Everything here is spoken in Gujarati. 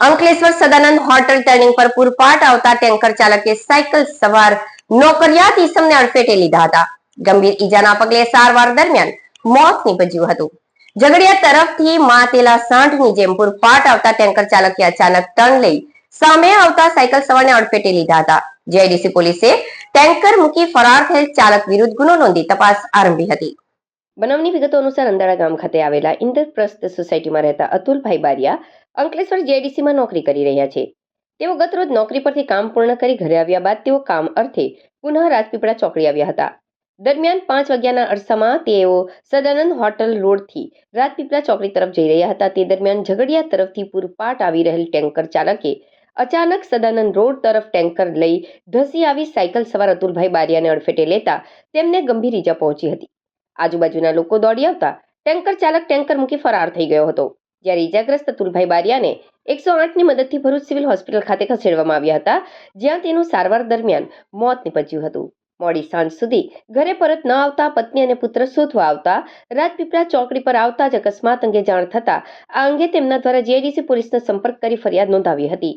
અંકલેશ્વર સદાનંદ હોટલ ટર્નિંગ પર પૂરપાટ આવતા ટેન્કર ચાલકે સાયકલ સવાર નોકરિયાત ઈસમને અડફેટે લીધા હતા. ગંભીર ઈજાના પગલે સારવાર દરમિયાન મોત નીપજ્યું હતું. ઝઘડિયા તરફથી માતેલા સાંઠની જેમ પૂરપાટ આવતા ટેન્કર ચાલકે અચાનક ટર્ન લઈ સામે આવતા સાયકલ સવારને અડફેટે લીધા હતા. જીઆઈડીસી પોલીસે ટેન્કર મૂકી ફરાર થયેલ ચાલક વિરુદ્ધ ગુનો નોંધી તપાસ આરંભી હતી. બનાવની વિગતો અનુસાર અંદાળા ગામ ખાતે આવેલા ઇન્દ્રપ્રસ્થ સોસાયટીમાં રહેતા અતુલભાઈ બારિયા અંકલેશ્વર જેડીસીમાં નોકરી કરી રહ્યા છે. તેઓ ગતરોજ નોકરી પરથી કામ પૂર્ણ કરી ઘરે આવ્યા બાદ તેઓ કામ અર્થે પુનઃ રાજપીપળા ચોકડી આવ્યા હતા. દરમિયાન પાંચ વાગ્યાના અરસામાં તેઓ સદાનંદ હોટલ રોડથી રાજપીપળા ચોકડી તરફ જઈ રહ્યા હતા. તે દરમિયાન ઝઘડિયા તરફથી પૂરપાટ આવી રહેલ ટેન્કર ચાલકે અચાનક સદાનંદ રોડ તરફ ટેન્કર લઈ ધસી આવી સાયકલ સવાર અતુલભાઈ બારિયાને અડફેટે લેતા તેમને ગંભીર ઈજા પહોંચી હતી. આજુબાજુના લોકો દોડી આવતા ટેન્કર ચાલક ટેન્કર મૂકી ફરાર થઈ ગયો હતો. જ્યારે ઈજાગ્રસ્ત તુલભાઈ બારિયાને એકસો આઠની મદદથી ભરૂચ સિવિલ હોસ્પિટલ ખાતે ખસેડવામાં આવ્યા હતા, જ્યાં તેનું સારવાર દરમિયાન મોત નીપજ્યું હતું. મોડી સાંજ સુધી ઘરે પરત ન આવતા પત્ની અને પુત્ર શોધવા આવતા, રાજપીપળા ચોકડી પર આવતા જ અકસ્માત અંગે જાણ થતા આ અંગે તેમના દ્વારા જેડીસી પોલીસનો સંપર્ક કરી ફરિયાદ નોંધાવી હતી.